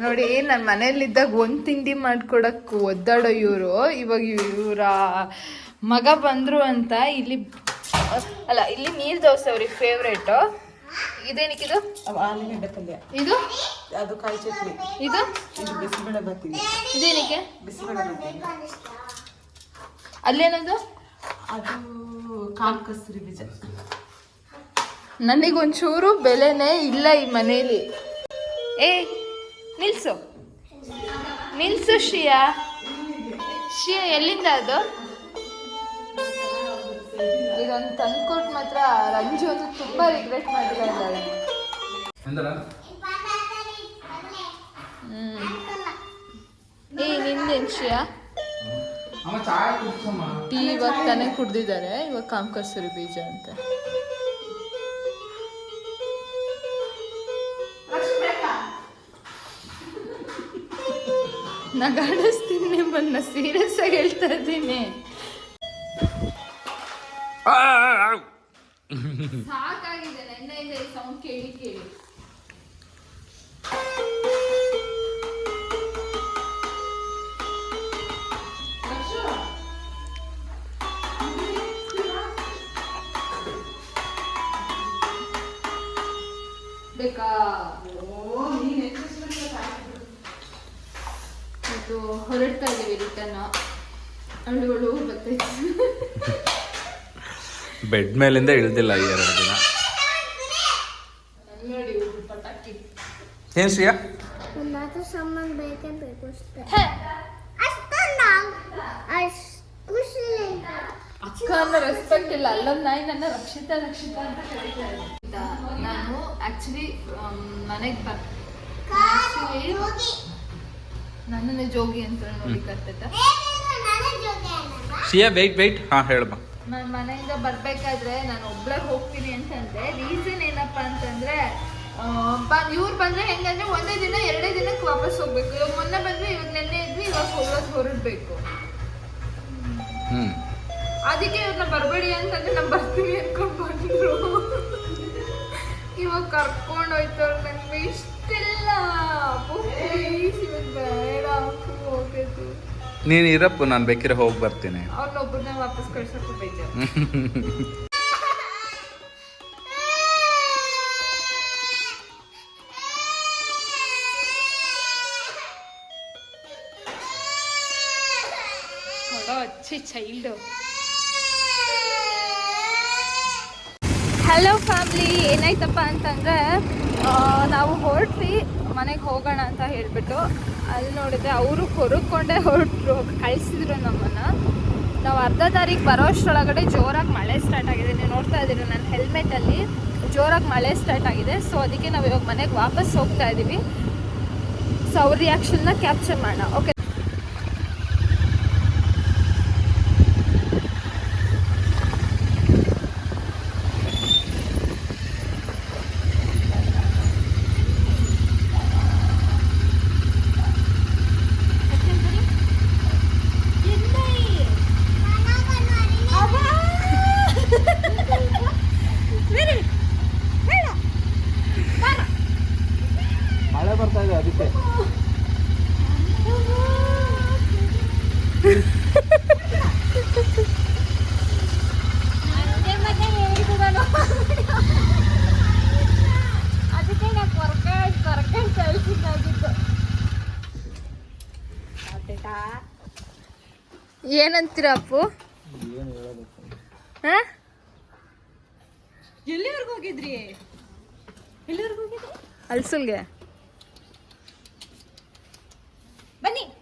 ನೋಡಿ ನನ್ನ ಮನೇಲಿದ್ದಾಗ ಒಂದು ತಿಂಡಿ ಮಾಡ್ಕೊಡಕ್ ಒದ್ದಾಡೋ ಇವರು. ಇವಾಗ ಇವರ ಮಗ ಬಂದರು ಅಂತ ಇಲ್ಲಿ ಅಲ್ಲ ಇಲ್ಲಿ ನೀರ್ ದೋಸೆ ಅವ್ರಿಗೆ ಫೇವ್ರೇಟು ಇದೇನಕ್ಕೆ ಇದು? ಆಲೂಗಡ್ಡೆ ಪಲ್ಯ. ಇದು? ಅದು ಕಾಯಿ ಚಟ್ನಿ. ಇದು? ಇದು ಬಿಸಿಬೇಳೆ ಬಾತಿಗೆ ಇದೇನಕ್ಕೆ? ಬಿಸಿಬೇಳೆ ಬಾತಿಗೆ ಅಲ್ಲೇನದು? ಅದು ಕಾಲು ಕಸ್ತೂರಿ ಬೀಜ. ನನಗೊಂಚೂರು ಬೆಲೆನೇ ಇಲ್ಲ ಈ ಮನೇಲಿ ಏ ನಿಲ್ಸು. ನಿಲ್ಸು ಶಿಯಾ ಶಿಯಾ ಎಲ್ಲಿಂದ ಅದು? ಇದೊಂದು ತಂದ್ಕೊಟ್ಟು ಮಾತ್ರ ರಂಜು ಅಂತೂ ತುಂಬಾ ರಿಗ್ರೆಟ್ ಮಾಡಿಲ್ಲ ಇದ್ದಾಳೆ. ಹ್ಮ್. ಏ ನಿಂದೇನ್ ಶಿಯಾ ಟೀ ಇವಾಗ ತಾನೇ ಕುಡ್ದಿದ್ದಾರೆ. ಇವಾಗ ಕಾಮಕಸ್ತೂರಿ ಬೀಜ ಅಂತ. ನಗಾಡಿಸ್ತೀನಿ ನಿಮ್ಮನ್ನ ಸೀರಿಯಸ್ ಆಗಿ ಹೇಳ್ತಾ ಇದ್ದೀನಿ. ಸಾಕಾಗಿದೆ ಈ ಸೌಂಡ್ ಕೇಳಿ ಕೇಳಿ. ಬೇಕಾ ಇದು ಹೊರಡ್ತಾ ಇದೀವಿ ರಿಟರ್ನ್. ಅಳು ಅಳು ಬರ್ತೈತೆ ಬೆಡ್ ಮೇಲಿಂದ ಇಳ್ದಿಲ್ಲ ಈ ಎರಡು ದಿನ. ನೋಡಿ ಇವ್ರು ಪಟಾಕಿ. ಏನ್ ಶ್ರೀಯಾ? ಮಾತ್ರ ಸಾಮಾನು ಬೇಕೇ ಬೇಕು ಅಷ್ಟೇ. ಹೇ, ಅಷ್ಟೊಂದು? ಅಷ್ಟು ಖುಷಿ ಅಕ್ಕ ಅನ್ನೋ ರೆಸ್ಪೆಕ್ಟ್ ಇಲ್ಲ. ಅಲ್ಲೊಂದು ನಾಯಿ ನನ್ನ ರಕ್ಷಿತಾ ರಕ್ಷಿತಾ ಅಂತ ಕರೀತಾ ಇದೆ. ನಾನು ಆಕ್ಚುಲಿ ಮನೆಗೆ ಬರ್ ನನ್ನನ್ನೇ ಜೋಗಿ ಅಂತ ನೋಡಿ ಕರ್ತೈತ. ಶ್ರೀಯಾ ವೆಯ್ಟ್ ವೆಯ್ಟ್ ಹಾ ಹೇಳಮ್ಮ ನಾನು ಮನೆಯಿಂದ ಬರಬೇಕಾದ್ರೆ ನಾನು ಒಬ್ಳೆ ಹೋಗ್ತೀನಿ ಅಂತಂದ್ರೆ ರೀಸನ್ ಏನಪ್ಪ ಅಂತಂದ್ರೆ ಇವ್ರು ಬಂದ್ರೆ ಹೆಂಗಂದ್ರೆ ಒಂದೇ ದಿನ ಎರಡೇ ದಿನಕ್ಕೆ ವಾಪಸ್ ಹೋಗ್ಬೇಕು. ಇವಾಗ ಮೊನ್ನೆ ಬಂದ್ರೆ ಇವಾಗ ನೆನ್ನೆ ಇದ್ವಿ ಇವಾಗ ಹೋಗೋದು ಹೊರಡ್ಬೇಕು. ಅದಕ್ಕೆ ಇವ್ರನ್ನ ಬರಬೇಡಿ ಅಂತಂದ್ರೆ ನಾನು ಬರ್ತೀನಿ ಅನ್ಕೊಂಡು ಬಂದ್ರು. ಇವಾಗ ಕರ್ಕೊಂಡು ಹೋಯ್ತವ್ರು. ನಂಗೆ ಇಷ್ಟಿಲ್ಲ. ಪ್ಲೀಸ್ ಬೇಡ ಹೋಗ್ಬೇಕು. ನೀನು ಇರಪ್ಪು ನಾನು ಬೇಕಿದ್ರೆ ಹೋಗಿ ಬರ್ತೀನಿ. ಅವ್ರನ್ನೊಬ್ಬರನ್ನ ವಾಪಸ್ ಕಳ್ಸಕ್ಕೂ ಬೇಜಾರು. ಚೈಲ್ಡು ಹಲೋ ಫ್ಯಾಮ್ಲಿ ಏನಾಯ್ತಪ್ಪ ಅಂತಂದರೆ ನಾವು ಹೊರಟ್ವಿ, ಮನೆಗೆ ಹೋಗೋಣ ಅಂತ ಹೇಳಿಬಿಟ್ಟು. ಅಲ್ಲಿ ನೋಡಿದ್ರೆ ಅವರು ಕೊರಕೊಂಡೇ ಹೊರಟರು, ಕಳಿಸಿದ್ರು ನಮ್ಮನ್ನು. ನಾವು ಅರ್ಧ ತಾರೀಕು ಬರೋಷ್ಟರೊಳಗಡೆ ಜೋರಾಗಿ ಮಳೆ ಸ್ಟಾರ್ಟ್ ಆಗಿದೆ. ನೀವು ನೋಡ್ತಾ ಇದ್ದೀರಿ ನನ್ನ ಹೆಲ್ಮೆಟಲ್ಲಿ ಜೋರಾಗಿ ಮಳೆ ಸ್ಟಾರ್ಟ್ ಆಗಿದೆ. ಸೊ ಅದಕ್ಕೆ ನಾವು ಇವಾಗ ಮನೆಗೆ ವಾಪಸ್ ಹೋಗ್ತಾ ಇದ್ದೀವಿ ಸೊ ಅವ್ರ ರಿಯಾಕ್ಷನ್ನ ಕ್ಯಾಪ್ಚರ್ ಮಾಡೋಣ. ಓಕೆ ಅದಕ್ಕೆ. ಏನಂತೀರ ಅಪ್ಪು? ಹಾ? ಎಲ್ಲಿವರೆಗೂ ಹೋಗಿದ್ರಿ? ಎಲ್ಲಿವರೆಗೂ ಹೋಗಿದ್ರಿ? ಅಲ್ಸಲ್ಗೆ Banding.